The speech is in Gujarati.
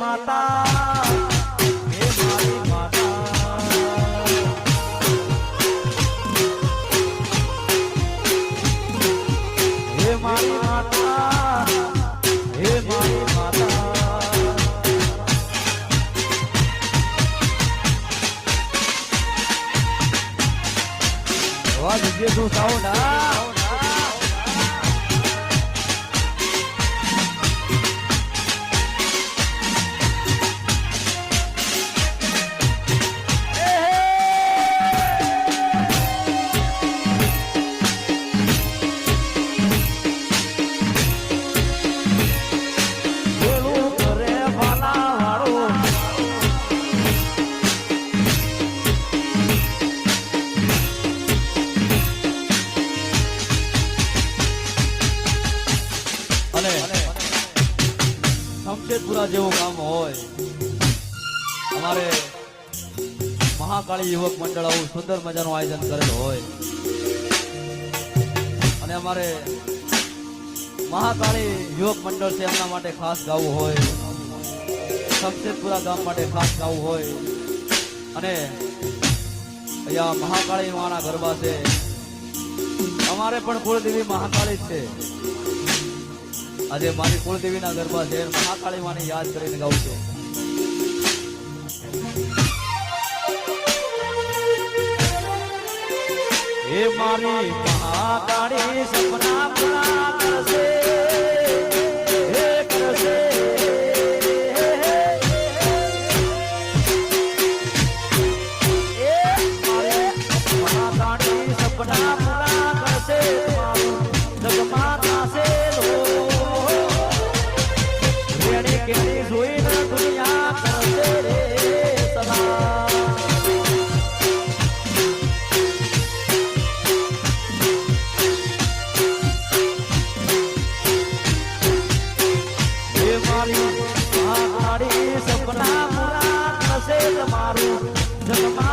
માતા એ શમશેરપુરા જેવું કામ હોય. અમારે મહાકાળી યુવક મંડળ આવું સુંદર મજાનું આયોજન કરેલું હોય. અને અમારે મહાકાળી યુવક મંડળ છે એમના માટે ખાસ ગાવું હોય. શમશેદપુરા ગામ માટે ખાસ ગાવું હોય. અને અહીંયા મહાકાળી માના ગરબા છે. અમારે પણ કુળદેવી મહાકાળી છે. આજે મારી કુળદેવીના ગરબા છે અને મહાકાળી માને યાદ કરીને ગાઉં છું. હે મારી મહાકાળી, સપના પૂરા મારી સપના પૂરા થશે તમારું. જન્મા